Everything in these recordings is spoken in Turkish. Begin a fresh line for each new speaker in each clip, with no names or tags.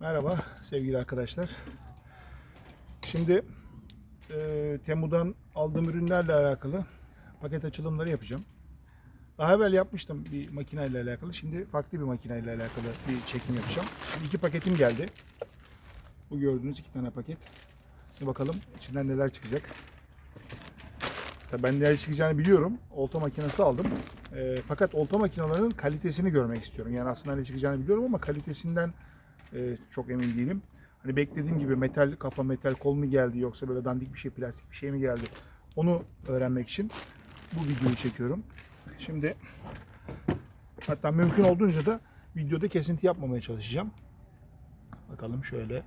Merhaba sevgili arkadaşlar. Şimdi e, Temu'dan aldığım ürünlerle alakalı paket açılımları yapacağım. Daha evvel yapmıştım bir makineyle alakalı. Şimdi farklı bir makineyle alakalı bir çekim yapacağım. Şimdi iki paketim geldi. Bu gördüğünüz iki tane paket. Şimdi bakalım içinden neler çıkacak. Tabii ben neler çıkacağını biliyorum. Olta makinesi aldım. E, fakat olta makinelerinin kalitesini görmek istiyorum. Yani aslında ne çıkacağını biliyorum ama kalitesinden e, çok emin değilim. Hani beklediğim gibi metal kafa metal kol mu geldi yoksa böyle dandik bir şey plastik bir şey mi geldi? Onu öğrenmek için bu videoyu çekiyorum. Şimdi hatta mümkün olduğunca da videoda kesinti yapmamaya çalışacağım. Bakalım şöyle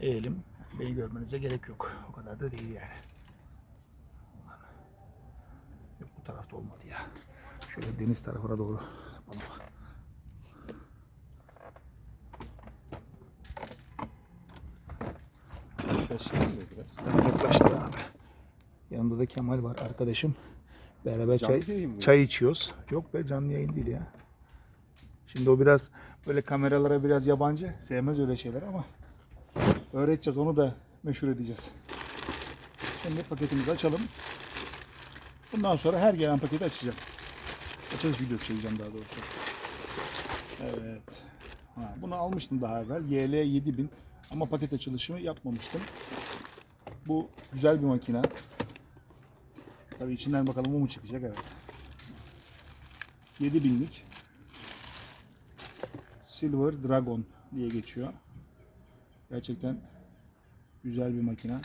eğelim. Beni görmenize gerek yok. O kadar da değil yani. Yok bu tarafta olmadı ya. Şöyle deniz tarafına doğru yapalım.
Yaklaşayım mı biraz?
Ben yaklaştım abi. Yanımda da Kemal var arkadaşım. Beraber
Canlı
çay, çay içiyoruz. Yok be canlı yayın değil ya. Şimdi o biraz böyle kameralara biraz yabancı. Sevmez öyle şeyler ama öğreteceğiz onu da meşhur edeceğiz. Şimdi paketimizi açalım. Bundan sonra her gelen paketi açacağım. Açılış videosu çekeceğim daha doğrusu. Evet. Ha, bunu almıştım daha evvel. YL 7000 ama paket açılışımı yapmamıştım. Bu güzel bir makine. Tabii içinden bakalım o mu çıkacak evet. 7000'lik Silver Dragon diye geçiyor. Gerçekten güzel bir makine.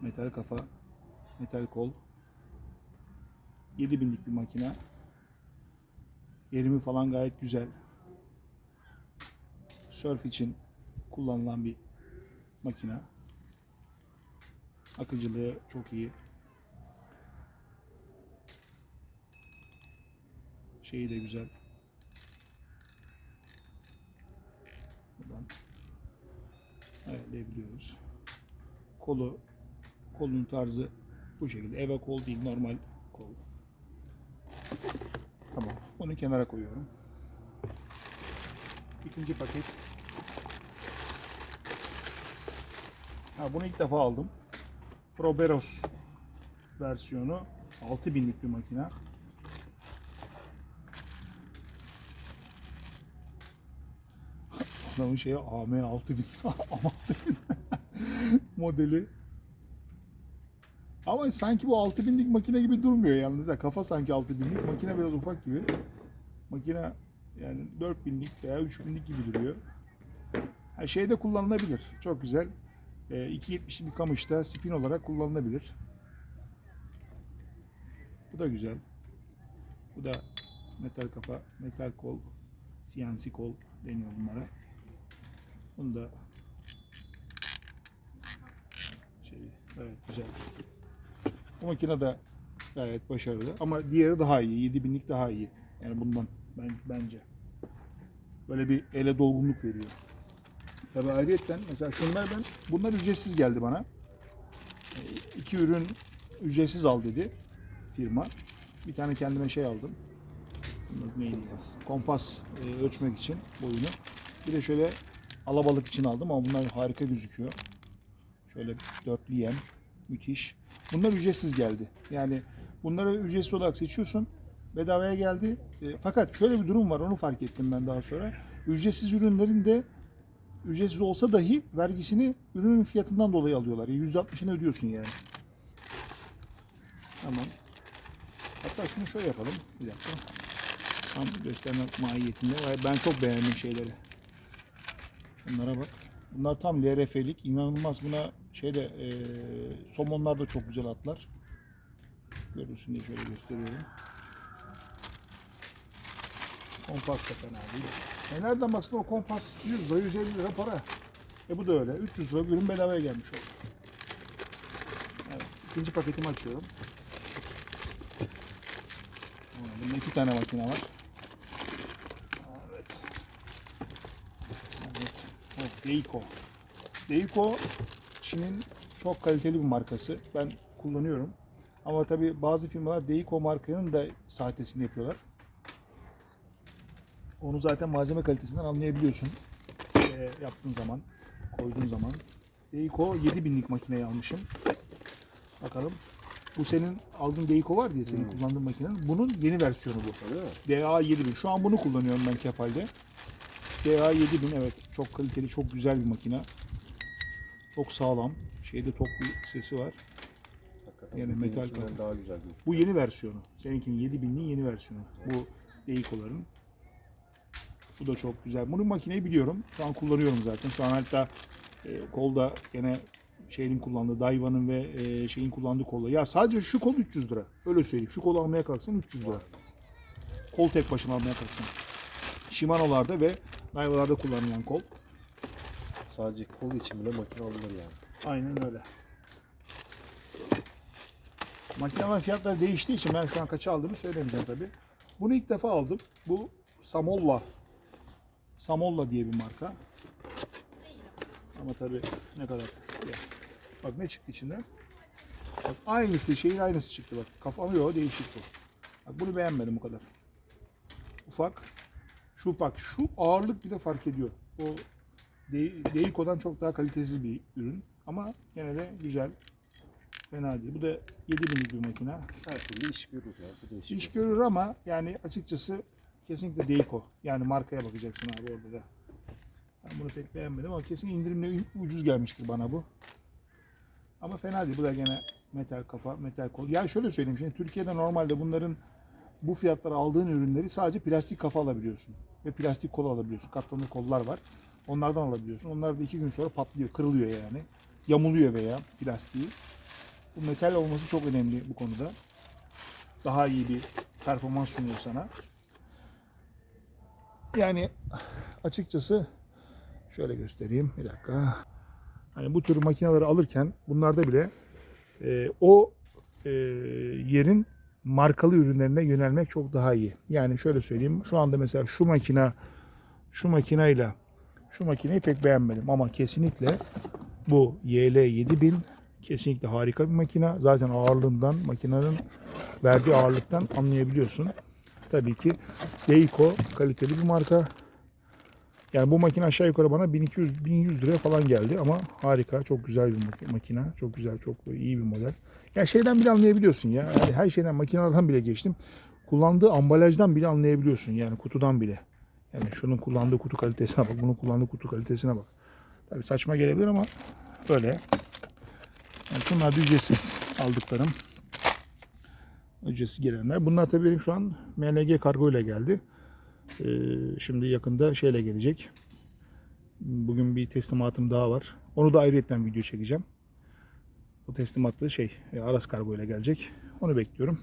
Metal kafa, metal kol. 7000'lik bir makine. Yerimi falan gayet güzel. Surf için kullanılan bir makine. Akıcılığı çok iyi. Şeyi de güzel. Buradan ayarlayabiliyoruz. Kolu, kolun tarzı bu şekilde. Eve kol değil, normal kol. Tamam. Onu kenara koyuyorum. İkinci paket. Ha, bunu ilk defa aldım. Proberos versiyonu 6000'lik bir makine. Adamın şeyi AM6000 6000 modeli. Ama sanki bu 6000'lik makine gibi durmuyor yalnız. ha. Kafa sanki 6000'lik, makine biraz ufak gibi. Makine yani 4000'lik veya 3000'lik gibi duruyor. Ha, şeyde kullanılabilir. Çok güzel. E, 2.70'lik bir kamışta spin olarak kullanılabilir. Bu da güzel. Bu da metal kafa, metal kol, CNC kol deniyor bunlara. Bunu da şey, evet güzel. Bu makine de gayet başarılı ama diğeri daha iyi. 7000'lik daha iyi. Yani bundan ben bence. Böyle bir ele dolgunluk veriyor. Tabi ayrıyetten mesela şunlar ben bunlar ücretsiz geldi bana. E, İki ürün ücretsiz al dedi firma. Bir tane kendime şey aldım. Neydi? Kompas e, ölçmek için boyunu. Bir de şöyle alabalık için aldım ama bunlar harika gözüküyor. Şöyle dörtlü yem. Müthiş. Bunlar ücretsiz geldi. Yani bunları ücretsiz olarak seçiyorsun. Bedavaya geldi. E, fakat şöyle bir durum var. Onu fark ettim ben daha sonra. Ücretsiz ürünlerin de ücretsiz olsa dahi vergisini ürünün fiyatından dolayı alıyorlar. %60'ını ödüyorsun yani. Tamam. Hatta şunu şöyle yapalım. Bir dakika. Tam göstermek mahiyetinde. Ben çok beğendim şeyleri. Şunlara bak. Bunlar tam LRF'lik. İnanılmaz buna şeyde e, somonlar da çok güzel atlar. Görürsün diye şöyle gösteriyorum. Kompas da fena değil. E nereden baksan o kompas 100 lira 150 lira para. E bu da öyle. 300 lira bir ürün bedavaya gelmiş oldu. Evet. ikinci paketimi açıyorum. Bunda iki tane makine var. Evet. Evet. evet. Deiko. Deiko Çin'in çok kaliteli bir markası. Ben kullanıyorum. Ama tabi bazı firmalar Deiko markanın da sahtesini yapıyorlar. Onu zaten malzeme kalitesinden anlayabiliyorsun. e, yaptığın zaman, koyduğun zaman. Deiko 7000'lik makineyi almışım. Bakalım. Bu senin aldığın Deiko var diye senin kullandığın makinenin. Bunun yeni versiyonu bu. DA 7000. Şu an bunu kullanıyorum ben Kefal'de. DA 7000 evet çok kaliteli, çok güzel bir makine. Çok sağlam. Şeyde tok bir sesi var.
Hakikaten
Yani metal
daha güzel gözüküyor.
Bu yeni versiyonu. Seninkinin 7000'liğin yeni versiyonu. Bu Deiko'ların. Bu da çok güzel. Bunun makineyi biliyorum. Şu an kullanıyorum zaten. Şu an hatta e, kolda gene şeyin kullandığı, Daiwa'nın ve e, şeyin kullandığı kolla. Ya sadece şu kol 300 lira. Öyle söyleyeyim. Şu kolu almaya kalksan 300 lira. Kol tek başına almaya kalksan. Shimano'larda ve Daiwa'larda kullanılan kol.
Sadece kol için bile makine alınır yani.
Aynen öyle. Makinelerin fiyatları değiştiği için ben şu an kaça aldığımı söylemeyeceğim tabi. Bunu ilk defa aldım. Bu Samolla. Samolla diye bir marka. Ama tabi ne kadar. Ya. Bak ne çıktı içinden. Bak aynısı şeyin aynısı çıktı bak. Kafam yok değişik bu. Bak bunu beğenmedim bu kadar. Ufak. Şu ufak. Şu ağırlık bile fark ediyor. O De- Deiko'dan çok daha kalitesiz bir ürün. Ama gene de güzel. Fena değil. Bu da 7000'lik bir makine.
Her türlü iş görür ya. Bu da iş,
İş görür ama yani açıkçası kesinlikle Deiko. Yani markaya bakacaksın abi orada da. Ben bunu pek beğenmedim ama kesin indirimle ucuz gelmiştir bana bu. Ama fena değil. Bu da gene metal kafa, metal kol. Yani şöyle söyleyeyim. Şimdi Türkiye'de normalde bunların bu fiyatlara aldığın ürünleri sadece plastik kafa alabiliyorsun. Ve plastik kol alabiliyorsun. Katlanır kollar var. Onlardan alabiliyorsun. Onlar da iki gün sonra patlıyor, kırılıyor yani. Yamuluyor veya plastiği. Bu metal olması çok önemli bu konuda. Daha iyi bir performans sunuyor sana. Yani açıkçası şöyle göstereyim bir dakika. Hani bu tür makineleri alırken bunlarda bile e, o e, yerin markalı ürünlerine yönelmek çok daha iyi. Yani şöyle söyleyeyim. Şu anda mesela şu makine şu makineyle şu makineyi pek beğenmedim ama kesinlikle bu YL 7000 kesinlikle harika bir makine. Zaten ağırlığından makinenin verdiği ağırlıktan anlayabiliyorsun. Tabii ki Deiko kaliteli bir marka. Yani bu makine aşağı yukarı bana 1200 1100 liraya falan geldi ama harika, çok güzel bir mak- makine. Çok güzel, çok iyi bir model. Ya şeyden bile anlayabiliyorsun ya. Yani her şeyden makinelerden bile geçtim. Kullandığı ambalajdan bile anlayabiliyorsun yani kutudan bile. Yani şunun kullandığı kutu kalitesine bak, bunun kullandığı kutu kalitesine bak. Tabii saçma gelebilir ama böyle. Yani bunlar da ücretsiz aldıklarım. Ücretsiz gelenler. Bunlar tabii benim şu an MLG kargo ile geldi. Ee, şimdi yakında şeyle gelecek. Bugün bir teslimatım daha var. Onu da ayrıyetten video çekeceğim. O teslimatlı şey e, Aras kargo ile gelecek. Onu bekliyorum.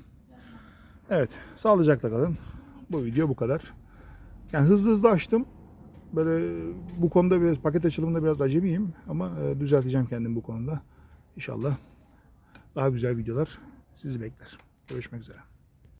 Evet. Sağlıcakla kalın. Bu video bu kadar. Yani hızlı hızlı açtım. Böyle bu konuda biraz paket açılımında biraz acemiyim ama e, düzelteceğim kendimi bu konuda. İnşallah daha güzel videolar sizi bekler. Görüşmek üzere.